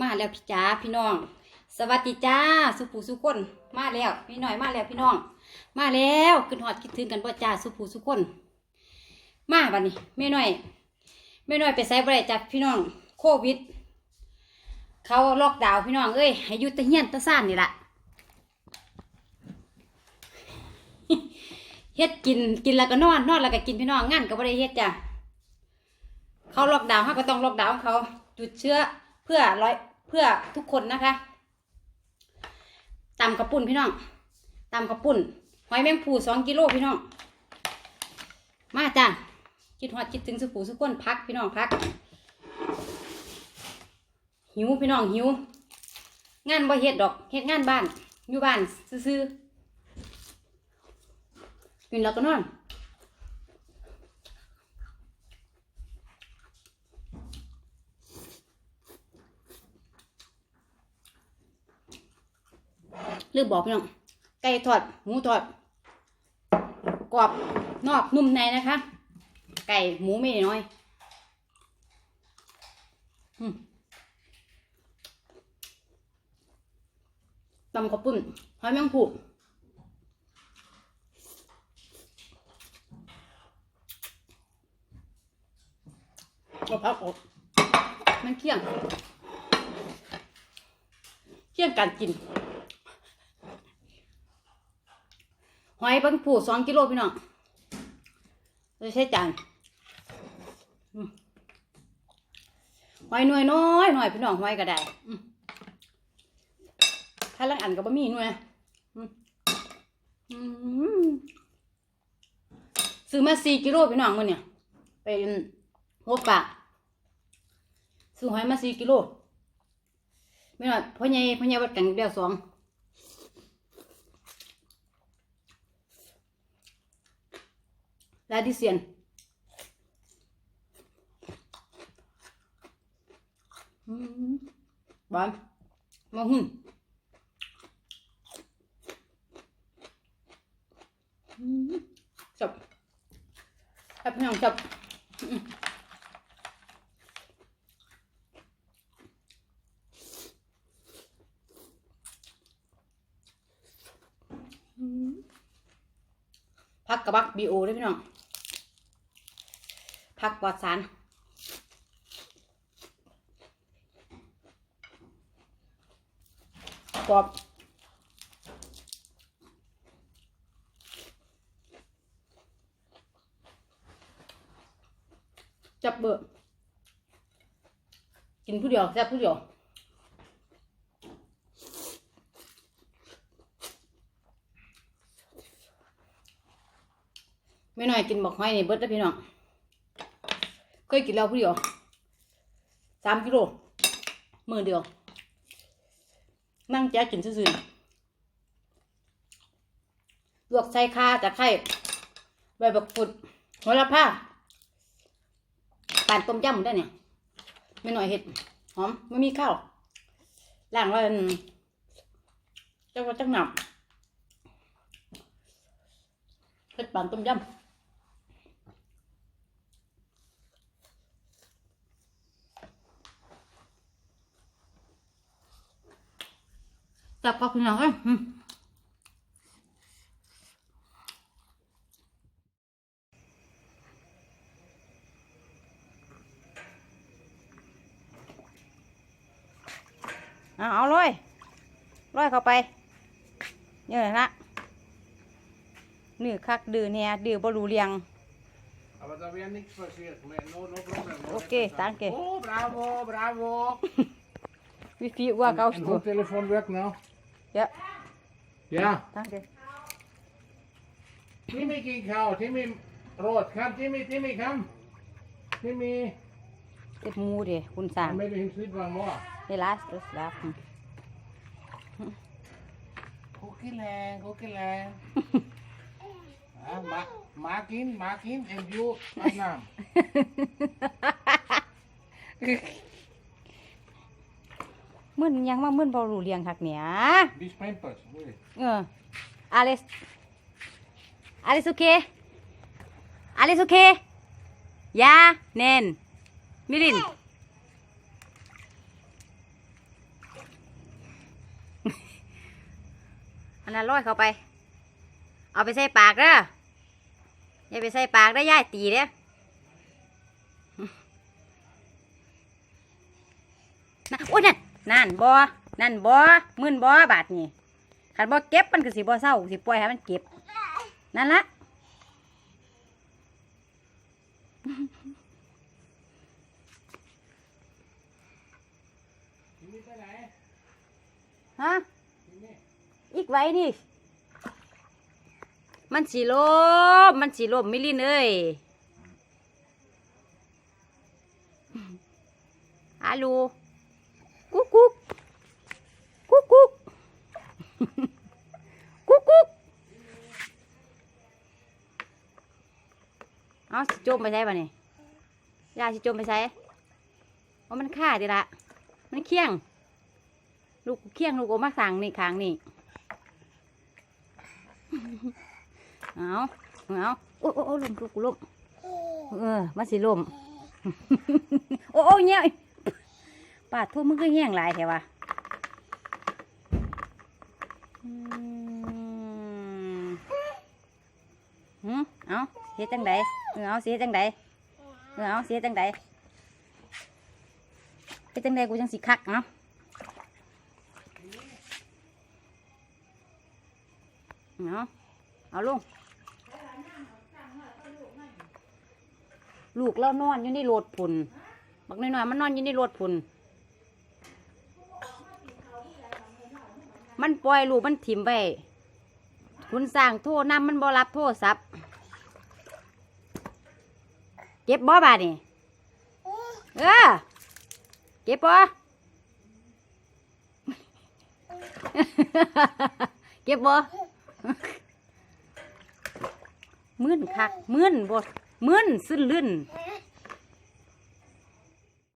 มาแล้วพี่จ๋าพี่น้อง สวัสดีจ้า สุภูสุคนมาแล้วพี่หน่อยมาแล้วพี่น้อง มาแล้วขึ้นหอดคิดถึงกันบ่จ้าสุภูสุคนมาบัดนี้แม่หน้อยแม่หน้อยไปใส่บ่ได้จ้ะพี่น้องโควิด เขาล็อกดาวน์พี่น้องเอ้ยให้อยู่ตะเฮียนตะซ่านนี่แหละเฮ็ดกินกินแล้วก็นอนนอนแล้วก็กินพี่น้องงานก็บ่ได้เฮ็ดจ้ะเขาล็อกดาวน์เขาก็ต้องล็อกดาวน์เขา หยุดเชื้อเพื่อร้อยเพื่อทุกคนนะคะตำกระปุ่นพี่น้องตำกระปุ่นหอยแมงภูสองกิโลพี่น้อง มาจ้ะคิดฮอดคิดถึงสุปูสุกคนพักพี่น้องพัก หิวพี่น้องหิว งานบ่เฮ็ดดอกเฮ็ดงานบ้านอยู่บ้านซื่อๆกินแล้วก็นอน ลืมบอกพี่น้องไก่ทอดหมูทอดกรอบนอกนุ่มในนะคะ ไก่หมูไม่น้อยตำข้าวปุ้นหอยแมงผูกก็พักอกมันเคี่ยง เคี่ยงการกิน ห อยบางผูสองกิโลพี่น้องจะใช้จานหอยหน่วยน้อยหน่อยพี่น้องหอยก็ได้ถ้าลังอันก็บะหมี่หน่วยซื้อมาสี่กิโลพี่น้องมันเนี่ยเป็นหัวปลาซื้อหอยมาสี่กิโลไม่หน่อยพ่อใหญ่พ่อใหญ่วัดกันเดียวสอง ลาดิเซียนบานมาหุ่นอืมจับจับพี่น้องจับพักกระบักบีโอได้วยพี่น้อง ผักปลอดสารกรอบจับเบอกินผู้เดียวแซ่บผู้เดียวไม่น้อยกินบอกหอยนี่เบิดแล้วพี่น้อง เคยกินแล้วผู้เดียวสามกิโลมือเดียว นั่งแจ๊กินซื่อๆลวกใส่คาตะไคร้ใบบักฟุดหัวละผ้าปานต้มยำได้เนี่ยไม่หน่อยเห็ดหอมไม่มีข้าวล้างไว้อันจังว่าจังหนับเห็ดปานต้มยำ จับกับพี่น้องเอ้ยอืมเอาเอาเลยร้อยเข้าไปเนี่ยละนี่คักดื้อเนี่ยดื้อบรูเรียง Aber da wäre nichts passiert. No, no problem. No Okay, Rettungsam. danke. Oh, bravo, bravo. วิธีว่า เกา Ein ตัว Telefon work now? เยอะ Ja. ตั้งใจ Timmy ging kau. Timmy rot. Come, Timmy, Timmy, come. Timmy. เจ็บมูดิคุณสั่ง Maybe him sleep one more. เดลัสเดลัส Cookie land, cookie land. ah, ma- mark in, mark in, and you, Adnan. มึนยั มึนยังมามึนบอรู้เรียงหักเนี่ยเอออเล็กอเล็กโอเคอเล็กโอเคยาเนนมิลิน อันนั้นลอยเข้าไป เอาไปใส่ปากเด้อย่าไปใส่ปากได้ย่ายตีเด้อนะโอ้ยนั่น นั่นบ่นั่นบ่มื่นบ่บาทนี่ขันบ่เก็บมันก็สิบ่เศร้าสิปล่อยให้มันเก็บ นั่นละฮะอีกไว้นี่ มันสีลมมันสีลมมิลินเอ้ยฮัลโหล กุ๊กกุ๊กกุ๊กกุ๊กกุ๊กกุ๊กเอาสิจมไปใช้ป่ะนี่ยาสิจมไปใช้ว่ามันฆ่าดิละมันเคี่ยง ลูกเคี่ยงลูกโอมาสั่งนี่ค้างนี่เอาเอาโอ้โอ้ลมลูกลมเออมาสิลมโอ้โอ้เงี้ยาดทั่วมึงก็แห้งหลายแถวะอืมเอาเฮ็ดจังใดเออเอาสิเฮ็ดจังใดเออเอาสิเฮ็ดจังใดเฮ็ดจังใดกูจังสิคักเนาะเอาเอาลงลูกเรานอนอยู่ในรถพุ่นบักน้อยๆมันนอนอยู่ในรถพุ่น มันปล่อยลูกมันถิ่มไปคุณสร้างโทรนำมันบ่รับโทรศัพท์เก็บบ่บาดนี่เออเก็บบ่เก็บบ่มื่นคักมื่นบดมื่นซึ้นลื่น